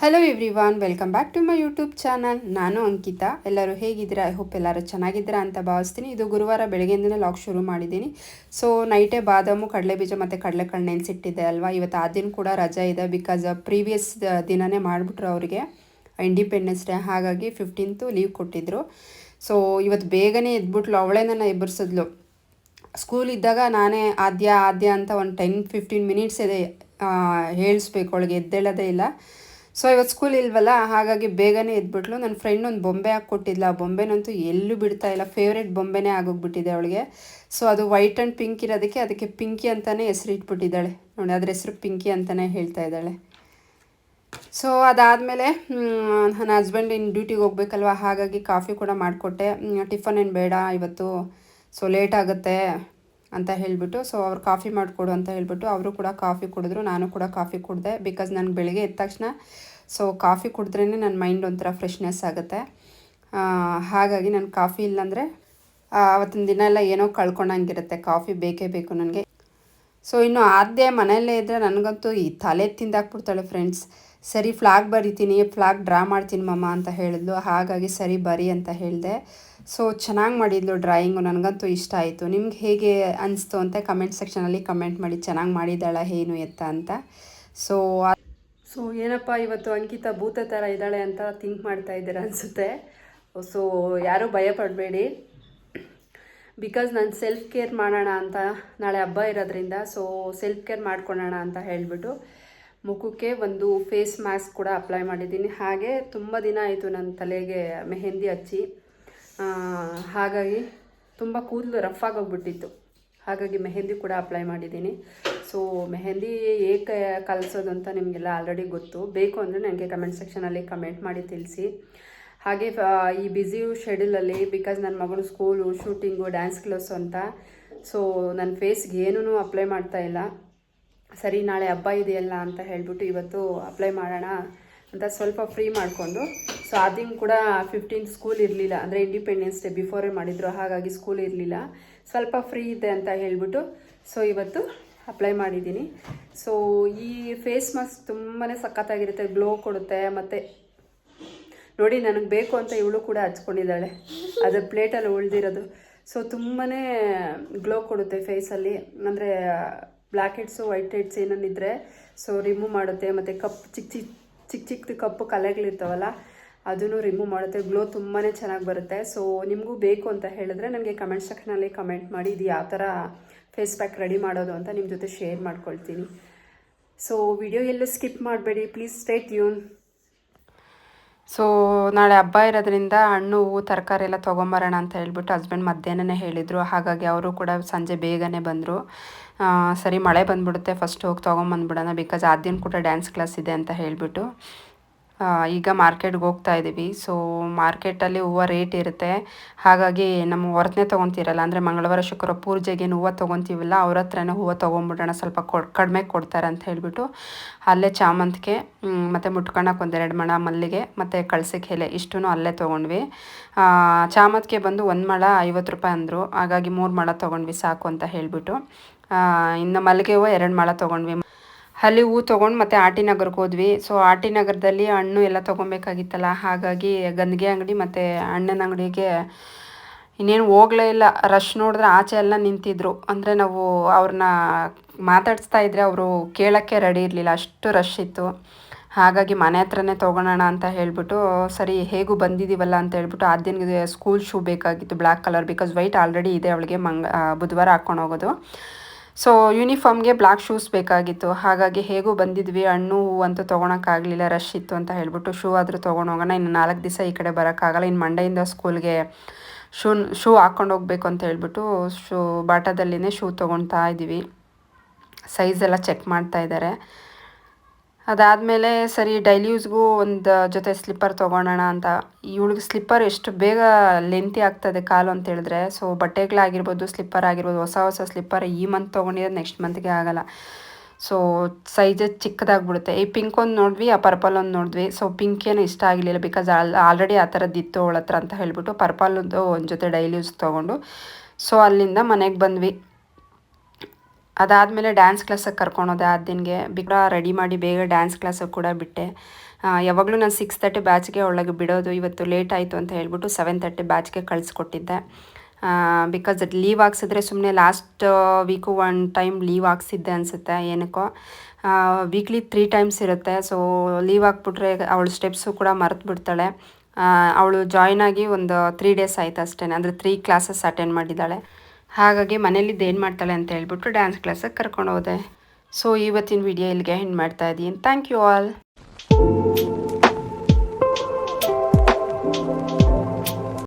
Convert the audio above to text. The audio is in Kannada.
Hello everyone welcome back to my YouTube channel ನಾನು ಅಂಕಿತಾ. ಎಲ್ಲರೂ ಹೇಗಿದ್ದೀರಾ? ಐ ಹೋಪ್ ಎಲ್ಲರೂ ಚೆನ್ನಾಗಿದ್ದೀರಾ ಅಂತ ಭಾವಿಸ್ತೀನಿ. ಇದು ಗುರುವಾರ ಬೆಳಗ್ಗೆಯಿಂದನೇ ಲಾಕ್ ಶುರು ಮಾಡಿದ್ದೀನಿ. ಸೊ ನೈಟೇ ಬಾದಾಮು ಕಡಲೆ ಬೀಜ ಮತ್ತು ಕಡಲೆಕಾಳು ನೆನೆಸಿಟ್ಟಿದ್ದೆ ಅಲ್ವಾ? ಇವತ್ತು ಆ ದಿನ ಕೂಡ ರಜೆ ಇದೆ ಬಿಕಾಸ್ ಪ್ರೀವಿಯಸ್ ದಿನನೇ ಮಾಡಿಬಿಟ್ರು ಅವರಿಗೆ ಇಂಡಿಪೆಂಡೆನ್ಸ್ ಡೇ ಹಾಗಾಗಿ ಫಿಫ್ಟೀನ್ತು ಲೀವ್ ಕೊಟ್ಟಿದ್ದರು ಸೊ ಇವತ್ತು ಬೇಗನೆ ಎದ್ಬಿಟ್ಲು. ಅವಳೇ ನನ್ನ ಎಬ್ಬರಿಸಿದ್ಲು. ಸ್ಕೂಲ್ ಇದ್ದಾಗ ನಾನೇ ಆದ್ಯ ಆದ್ಯ ಅಂತ ಒಂದು ಟೆನ್ ಫಿಫ್ಟೀನ್ ಮಿನಿಟ್ಸ್ ಇದೆ ಹೇಳಿಸ್ಬೇಕು. ಅವಳಿಗೆ ಎದ್ದೇಳೋದೇ ಇಲ್ಲ. ಸೊ ಇವತ್ತು ಸ್ಕೂಲ್ ಇಲ್ವಲ್ಲ, ಹಾಗಾಗಿ ಬೇಗನೆ ಎದ್ಬಿಟ್ಲು. ನನ್ನ ಫ್ರೆಂಡ್ ಒಂದು ಬೊಂಬೆ ಹಾಕ್ಕೊಟ್ಟಿದ್ಲ ಆ ಬೊಂಬೆನಂತೂ ಎಲ್ಲೂ ಬಿಡ್ತಾ ಇಲ್ಲ. ಫೇವ್ರೆಟ್ ಬೊಂಬೆನೇ ಆಗೋಗ್ಬಿಟ್ಟಿದೆ ಅವಳಿಗೆ. ಸೊ ಅದು ವೈಟ್ ಆ್ಯಂಡ್ ಪಿಂಕ್ ಇರೋದಕ್ಕೆ ಅದಕ್ಕೆ ಪಿಂಕಿ ಅಂತಲೇ ಹೆಸರು ಇಟ್ಬಿಟ್ಟಿದ್ದಾಳೆ. ನೋಡಿ, ಅದ್ರ ಹೆಸರು ಪಿಂಕಿ ಅಂತಲೇ ಹೇಳ್ತಾ ಇದ್ದಾಳೆ. ಸೊ ಅದಾದಮೇಲೆ ನನ್ನ ಹಸ್ಬೆಂಡ್ ಇನ್ನು ಡ್ಯೂಟಿಗೆ ಹೋಗ್ಬೇಕಲ್ವ? ಹಾಗಾಗಿ ಕಾಫಿ ಕೂಡ ಮಾಡಿಕೊಟ್ಟೆ. ಟಿಫನ್ ಏನು ಬೇಡ, ಇವತ್ತು ಸೊ ಲೇಟ್ ಆಗುತ್ತೆ. ಅಂತ ಹೇಳಿಬಿಟ್ಟು ಸೊ ಅವ್ರು ಕಾಫಿ ಮಾಡಿಕೊಡು ಅಂತ ಹೇಳಿಬಿಟ್ಟು ಅವರು ಕೂಡ ಕಾಫಿ ಕುಡಿದ್ರು, ನಾನು ಕೂಡ ಕಾಫಿ ಕುಡಿದೆ. ಬಿಕಾಸ್ ನಾನು ಬೆಳಿಗ್ಗೆ ಎದ್ದ ತಕ್ಷಣ ಸೊ ಕಾಫಿ ಕುಡಿದ್ರೇ ನನ್ನ ಮೈಂಡ್ ಒಂಥರ ಫ್ರೆಶ್ನೆಸ್ ಆಗುತ್ತೆ. ಹಾಗಾಗಿ ನಾನು ಕಾಫಿ ಇಲ್ಲಾಂದರೆ ಅವತ್ತಿನ ದಿನ ಎಲ್ಲ ಏನೋ ಕಳ್ಕೊಂಡಂಗಿರುತ್ತೆ. ಕಾಫಿ ಬೇಕೇ ಬೇಕು ನನಗೆ. ಸೊ ಇನ್ನು ಆದ್ಯ ಮನೆಯಲ್ಲೇ ಇದ್ದರೆ ನನಗಂತೂ ಈ ತಲೆ ತಿಂದಾಕ್ಬಿಡ್ತಾಳೆ ಫ್ರೆಂಡ್ಸ್ ಸರಿ ಫ್ಲಾಗ್ ಬರಿತೀನಿ ಫ್ಲಾಗ್ ಡ್ರಾ ಮಾಡ್ತೀನಿ ಮಮ್ಮ ಅಂತ ಹೇಳಿದ್ಲು. ಹಾಗಾಗಿ ಸರಿ, ಬರಿ ಅಂತ ಹೇಳಿದೆ. ಸೊ ಚೆನ್ನಾಗಿ ಮಾಡಿದ್ಲು ಡ್ರಾಯಿಂಗು ನನಗಂತೂ ಇಷ್ಟ ಆಯಿತು. ನಿಮ್ಗೆ ಹೇಗೆ ಅನಿಸ್ತು ಅಂತ ಕಮೆಂಟ್ ಸೆಕ್ಷನಲ್ಲಿ ಕಮೆಂಟ್ ಮಾಡಿ, ಚೆನ್ನಾಗಿ ಮಾಡಿದ್ದಾಳ ಏನು ಎತ್ತ ಅಂತ. ಸೊ ಸೊ ಏನಪ್ಪ, ಇವತ್ತು ಅಂಕಿತ ಭೂತ ಥರ ಇದ್ದಾಳೆ ಅಂತ ಥಿಂಕ್ ಮಾಡ್ತಾ ಇದ್ದೀರ ಅನಿಸುತ್ತೆ. ಸೊ ಯಾರೂ ಭಯ ಪಡಬೇಡಿ. ಬಿಕಾಸ್ ನಾನು ಸೆಲ್ಫ್ ಕೇರ್ ಮಾಡೋಣ ಅಂತ ನಾಳೆ ಹಬ್ಬ ಇರೋದ್ರಿಂದ ಸೊ ಸೆಲ್ಫ್ ಕೇರ್ ಮಾಡ್ಕೊಳ್ಳೋಣ ಅಂತ ಹೇಳಿಬಿಟ್ಟು ಮುಖಕ್ಕೆ ಒಂದು ಫೇಸ್ ಮಾಸ್ಕ್ ಕೂಡ ಅಪ್ಲೈ ಮಾಡಿದ್ದೀನಿ. ಹಾಗೆ ತುಂಬ ದಿನ ಆಯಿತು ನನ್ನ ತಲೆಗೆ ಮೆಹೆಂದಿ ಹಚ್ಚಿ. ಹಾಗಾಗಿ ತುಂಬ ಕೂದಲು ರಫ್ ಆಗೋಗ್ಬಿಟ್ಟಿತ್ತು. ಹಾಗಾಗಿ ಮೆಹೆಂದಿ ಕೂಡ ಅಪ್ಲೈ ಮಾಡಿದ್ದೀನಿ. ಸೊ ಮೆಹೆಂದಿ ಏಕೆ ಕಲಿಸೋದು ಅಂತ ನಿಮಗೆಲ್ಲ ಆಲ್ರೆಡಿ ಗೊತ್ತು. ಬೇಕು ಅಂದರೆ ನನಗೆ ಕಮೆಂಟ್ ಸೆಕ್ಷನಲ್ಲಿ ಕಮೆಂಟ್ ಮಾಡಿ ತಿಳಿಸಿ. ಹಾಗೆ ಈ ಬ್ಯುಸಿ ಶೆಡ್ಯೂಲಲ್ಲಿ ಬಿಕಾಸ್ ನನ್ನ ಮಗಳು ಸ್ಕೂಲು ಶೂಟಿಂಗು ಡ್ಯಾನ್ಸ್ ಕ್ಲಾಸು ಅಂತ. ಸೊ ನನ್ನ ಫೇಸ್ಗೆ ಏನೂ ಅಪ್ಲೈ ಮಾಡ್ತಾ ಇಲ್ಲ. ಸರಿ, ನಾಳೆ ಹಬ್ಬ ಇದೆಯಲ್ಲ ಅಂತ ಹೇಳಿಬಿಟ್ಟು ಇವತ್ತು ಅಪ್ಲೈ ಮಾಡೋಣ ಅಂತ ಸ್ವಲ್ಪ ಫ್ರೀ ಮಾಡಿಕೊಂಡು ಸೊ ಅದಿಂಗ್ ಕೂಡ ಫಿಫ್ಟೀನ್ ಸ್ಕೂಲ್ ಇರಲಿಲ್ಲ. ಅಂದರೆ ಇಂಡಿಪೆಂಡೆನ್ಸ್ ಡೇ ಬಿಫೋರೇ ಮಾಡಿದ್ರು. ಹಾಗಾಗಿ ಸ್ಕೂಲ್ ಇರಲಿಲ್ಲ. ಸ್ವಲ್ಪ ಫ್ರೀ ಇದೆ ಅಂತ ಹೇಳಿಬಿಟ್ಟು ಸೊ ಇವತ್ತು ಅಪ್ಲೈ ಮಾಡಿದ್ದೀನಿ. ಸೊ ಈ ಫೇಸ್ ಮಾಸ್ಕ್ ತುಂಬಾ ಸಖತ್ತಾಗಿರುತ್ತೆ. ಗ್ಲೋ ಕೊಡುತ್ತೆ. ಮತ್ತು ನೋಡಿ, ನನಗೆ ಬೇಕು ಅಂತ ಇವಳು ಕೂಡ ಹಚ್ಕೊಂಡಿದ್ದಾಳೆ. ಅದು ಪ್ಲೇಟಲ್ಲಿ ಉಳ್ದಿರೋದು. ಸೊ ತುಂಬಾ ಗ್ಲೋ ಕೊಡುತ್ತೆ ಫೇಸಲ್ಲಿ ಅಂದರೆ ಬ್ಲ್ಯಾಕ್ ಹೆಡ್ಸು ವೈಟ್ ಹೆಡ್ಸ್ ಏನನ್ನಿದ್ರೆ ಸೊ ರಿಮೂವ್ ಮಾಡುತ್ತೆ. ಮತ್ತು ಕಪ್ ಚಿಕ್ಕ ಚಿಕ್ಕ ಚಿಕ್ಕ ಚಿಕ್ಕದು ಕಪ್ಪು ಕಲೆಗಳಿರ್ತಾವಲ್ಲ ಅದನ್ನು ರಿಮೂವ್ ಮಾಡುತ್ತೆ. ಗ್ಲೋ ತುಂಬಾ ಚೆನ್ನಾಗಿ ಬರುತ್ತೆ. ಸೊ ನಿಮಗೂ ಬೇಕು ಅಂತ ಹೇಳಿದ್ರೆ ನನಗೆ ಕಮೆಂಟ್ ಸೆಕ್ಷನಲ್ಲಿ ಕಮೆಂಟ್ ಮಾಡಿ ಇದು ಯಾವ ಥರ ಫೇಸ್ ಪ್ಯಾಕ್ ರೆಡಿ ಮಾಡೋದು ಅಂತ ನಿಮ್ಮ ಜೊತೆ ಶೇರ್ ಮಾಡ್ಕೊಳ್ತೀನಿ. ಸೊ ವಿಡಿಯೋ ಎಲ್ಲೂ ಸ್ಕಿಪ್ ಮಾಡಬೇಡಿ. ಪ್ಲೀಸ್ ಸ್ಟೇ ಟ್ಯೂನ್ ಸೊ ನಾಳೆ ಹಬ್ಬ ಇರೋದ್ರಿಂದ ಹಣ್ಣು ಹೂವು ತರಕಾರಿ ಎಲ್ಲ ತೊಗೊಂಬರೋಣ ಅಂತ ಹೇಳ್ಬಿಟ್ಟು ಹಸ್ಬೆಂಡ್ ಮಧ್ಯಾಹ್ನನೇ ಹೇಳಿದರು. ಹಾಗಾಗಿ ಅವರು ಕೂಡ ಸಂಜೆ ಬೇಗನೆ ಬಂದರು. ಸರಿ ಮಳೆ ಬಂದ್ಬಿಡುತ್ತೆ. ಫಸ್ಟ್ ಹೋಗಿ ತೊಗೊಂಬಂದ್ಬಿಡೋಣ ಬಿಕಾಸ್ ಆದ್ಯನ್ ಕೂಡ ಡ್ಯಾನ್ಸ್ ಕ್ಲಾಸ್ ಇದೆ ಅಂತ ಹೇಳಿಬಿಟ್ಟು. ಆ, ಈಗ ಮಾರ್ಕೆಟ್ಗೆ ಹೋಗ್ತಾ ಇದ್ದೀವಿ ಸೊ ಮಾರ್ಕೆಟಲ್ಲಿ ಹೂವು ರೇಟ್ ಇರುತ್ತೆ. ಹಾಗಾಗಿ ನಮ್ಮ ಹೊರತನೇ ತೊಗೊತೀರಲ್ಲ, ಅಂದರೆ ಮಂಗಳವಾರ, ಶುಕ್ರವಾರ ಪೂಜೆಗೆ ಹೂವು ತೊಗೊತೀವಲ್ಲ, ಅವ್ರ ಹತ್ರನೇ ಹೂವು ತೊಗೊಂಬಿಡೋಣ, ಸ್ವಲ್ಪ ಕೊ ಕಡಿಮೆ ಕೊಡ್ತಾರೆ ಅಂತ ಹೇಳಿಬಿಟ್ಟು ಅಲ್ಲೇ ಚಾಮಂತಿಗೆ ಮತ್ತು ಮುಟ್ಕೊಳಕ್ಕೆ ಒಂದೆರಡು ಮಣ ಮಲ್ಲಿಗೆ, ಮತ್ತು ಕಳ್ಸಕ್ಕೆ ಎಲೆ ಇಷ್ಟೂ ಅಲ್ಲೇ ತೊಗೊಂಡ್ವಿ. ಚಾಮಂತಿಗೆ ಬಂದು ಒಂದು ಮಳ ಐವತ್ತು ರೂಪಾಯಿ ಅಂದರು. ಹಾಗಾಗಿ ಮೂರು ಮಳ ತೊಗೊಂಡ್ವಿ, ಸಾಕು ಅಂತ ಹೇಳಿಬಿಟ್ಟು. ಇನ್ನು ಮಲ್ಲಿಗೆ ಹೂವು ಎರಡು ಮಳ ತೊಗೊಂಡ್ವಿ. ಅಲ್ಲಿ ಹೂ ತೊಗೊಂಡು ಮತ್ತೆ ಆರ್ ಟಿ ನಗರ್ಗೆ ಹೋದ್ವಿ. ಸೊ ಆರ್ ಟಿ ನಗರದಲ್ಲಿ ಹಣ್ಣು ಎಲ್ಲ ತೊಗೊಬೇಕಾಗಿತ್ತಲ್ಲ, ಹಾಗಾಗಿ ಗಂದಿಗೆ ಅಂಗಡಿ ಮತ್ತು ಹಣ್ಣಿನ ಅಂಗಡಿಗೆ ಇನ್ನೇನು ಹೋಗಲೇ ಇಲ್ಲ. ರಶ್ ನೋಡಿದ್ರೆ ಆಚೆ ಎಲ್ಲ ನಿಂತಿದ್ರು. ಅಂದರೆ ನಾವು ಅವ್ರನ್ನ ಮಾತಾಡಿಸ್ತಾ ಇದ್ರೆ ಅವರು ಕೇಳೋಕ್ಕೆ ರೆಡಿ ಇರಲಿಲ್ಲ. ಅಷ್ಟು ರಶ್ ಇತ್ತು. ಹಾಗಾಗಿ ಮನೆ ಹತ್ರನೇ ತೊಗೊಳೋಣ ಅಂತ ಹೇಳಿಬಿಟ್ಟು, ಸರಿ, ಹೇಗೂ ಬಂದಿದ್ದೀವಲ್ಲ ಅಂತ ಹೇಳ್ಬಿಟ್ಟು ಆ ದಿನಕ್ಕೆ ಸ್ಕೂಲ್ ಶೂ ಬೇಕಾಗಿತ್ತು black colour because white already ಇದೆ ಅವಳಿಗೆ ಮಂಗ ಬುಧವಾರ ಹಾಕ್ಕೊಂಡು ಹೋಗೋದು. ಸೊ ಯೂನಿಫಾರ್ಮ್ಗೆ ಬ್ಲ್ಯಾಕ್ ಶೂಸ್ ಬೇಕಾಗಿತ್ತು. ಹಾಗಾಗಿ ಹೇಗೂ ಬಂದಿದ್ವಿ. ಹಣ್ಣು ಹೂವು ಅಂತೂ ತೊಗೊಳಕ್ಕಾಗಲಿಲ್ಲ ರಶ್ ಇತ್ತು ಅಂತ ಹೇಳಿಬಿಟ್ಟು ಶೂ ಆದರೂ ತೊಗೊಂಡು ಹೋಗೋಣ ಇನ್ನು ನಾಲ್ಕು ದಿವಸ ಈ ಕಡೆ ಬರೋಕ್ಕಾಗಲ್ಲ. ಇನ್ನು ಮಂಡೆಯಿಂದ ಸ್ಕೂಲ್ಗೆ ಶೂ ಶೂ ಹಾಕ್ಕೊಂಡು ಹೋಗ್ಬೇಕು ಅಂತ ಹೇಳ್ಬಿಟ್ಟು ಶೂ ಬಾಟದಲ್ಲಿನೇ ಶೂ ತೊಗೊಳ್ತಾ ಇದ್ದೀವಿ. ಸೈಜೆಲ್ಲ ಚೆಕ್ ಮಾಡ್ತಾ ಇದ್ದಾರೆ. ಅದಾದಮೇಲೆ ಸರಿ ಡೈಲಿ ಯೂಸ್ಗೂ ಒಂದು ಜೊತೆ ಸ್ಲಿಪ್ಪರ್ ತೊಗೊಳೋಣ ಅಂತ. ಇವಳಿಗೆ ಸ್ಲಿಪ್ಪರ್ ಎಷ್ಟು ಬೇಗ ಲೆಂತಿ ಆಗ್ತದೆ ಕಾಲು ಅಂತ ಹೇಳಿದ್ರೆ ಸೊ ಬಟ್ಟೆಗಳಾಗಿರ್ಬೋದು ಸ್ಲಿಪ್ಪರ್ ಆಗಿರ್ಬೋದು, ಹೊಸ ಹೊಸ ಸ್ಲಿಪ್ಪರ್ ಈ ಮಂತ್ ತೊಗೊಂಡಿರೋದು ನೆಕ್ಸ್ಟ್ ಮಂತ್ಗೆ ಆಗಲ್ಲ. ಸೊ ಸೈಜ್ ಚಿಕ್ಕದಾಗ್ಬಿಡುತ್ತೆ. ಈ ಪಿಂಕ್ ಒಂದು ನೋಡಿದ್ವಿ, ಆ ಪರ್ಪಲ್ ಒಂದು ನೋಡಿದ್ವಿ. ಸೊ ಪಿಂಕ್ ಏನು ಇಷ್ಟ ಆಗಲಿಲ್ಲ ಬಿಕಾಸ್ ಆಲ್ರೆಡಿ ಆ ಥರದ್ದು ಇತ್ತು ಅವಳ ಹತ್ರ ಅಂತ ಹೇಳ್ಬಿಟ್ಟು ಪರ್ಪಲ್ದು ಒಂದು ಜೊತೆ ಡೈಲಿ ಯೂಸ್ ತೊಗೊಂಡು. ಸೊ ಅಲ್ಲಿಂದ ಮನೆಗೆ ಬಂದ್ವಿ. ಅದಾದಮೇಲೆ ಡ್ಯಾನ್ಸ್ ಕ್ಲಾಸಿಗೆ ಕರ್ಕೊಂಡೋದೆ ಆ ದಿನಗೆ ಬಿಗ್ರ ರೆಡಿ ಮಾಡಿ ಬೇಗ ಡ್ಯಾನ್ಸ್ ಕ್ಲಾಸಿಗೆ ಕೂಡ ಬಿಟ್ಟೆ. ಯಾವಾಗಲೂ ನಾನು ಸಿಕ್ಸ್ ತರ್ಟಿ ಬ್ಯಾಚ್ಗೆ ಒಳಗೆ ಬಿಡೋದು, ಇವತ್ತು ಲೇಟ್ ಆಯಿತು ಅಂತ ಹೇಳ್ಬಿಟ್ಟು ಸೆವೆನ್ ತರ್ಟಿ ಬ್ಯಾಚ್ಗೆ ಕಳಿಸ್ಕೊಟ್ಟಿದ್ದೆ. ಬಿಕಾಸ್ ಲೀವ್ ಹಾಕ್ಸಿದ್ರೆ ಸುಮ್ಮನೆ last week one time leave ಹಾಕ್ಸಿದ್ದೆ ಅನಿಸುತ್ತೆ ಏನಕ್ಕೋ. ವೀಕ್ಲಿ ತ್ರೀ ಟೈಮ್ಸ್ ಇರುತ್ತೆ ಸೊ ಲೀವ್ ಹಾಕ್ಬಿಟ್ರೆ ಅವಳು ಸ್ಟೆಪ್ಸು ಕೂಡ ಮರೆತು ಬಿಡ್ತಾಳೆ. ಅವಳು ಜಾಯ್ನ್ ಆಗಿ ಒಂದು ತ್ರೀ ಡೇಸ್ ಆಯಿತು ಅಷ್ಟೇ, ಅಂದರೆ ತ್ರೀ ಕ್ಲಾಸಸ್ ಅಟೆಂಡ್ ಮಾಡಿದ್ದಾಳೆ. ಹಾಗಾಗಿ ಮನೇಲಿದ್ದು ಏನು ಮಾಡ್ತಾಳೆ ಅಂತ ಹೇಳ್ಬಿಟ್ಟು ಡ್ಯಾನ್ಸ್ ಕ್ಲಾಸಿಗೆ ಕರ್ಕೊಂಡು ಹೋದೆ. ಸೊ ಇವತ್ತಿನ ವಿಡಿಯೋ ಇಲ್ಲಿಗೆ ಹೆಣ್ಣು ಮಾಡ್ತಾ ಇದ್ದೀನಿ ಥ್ಯಾಂಕ್ ಯು ಆಲ್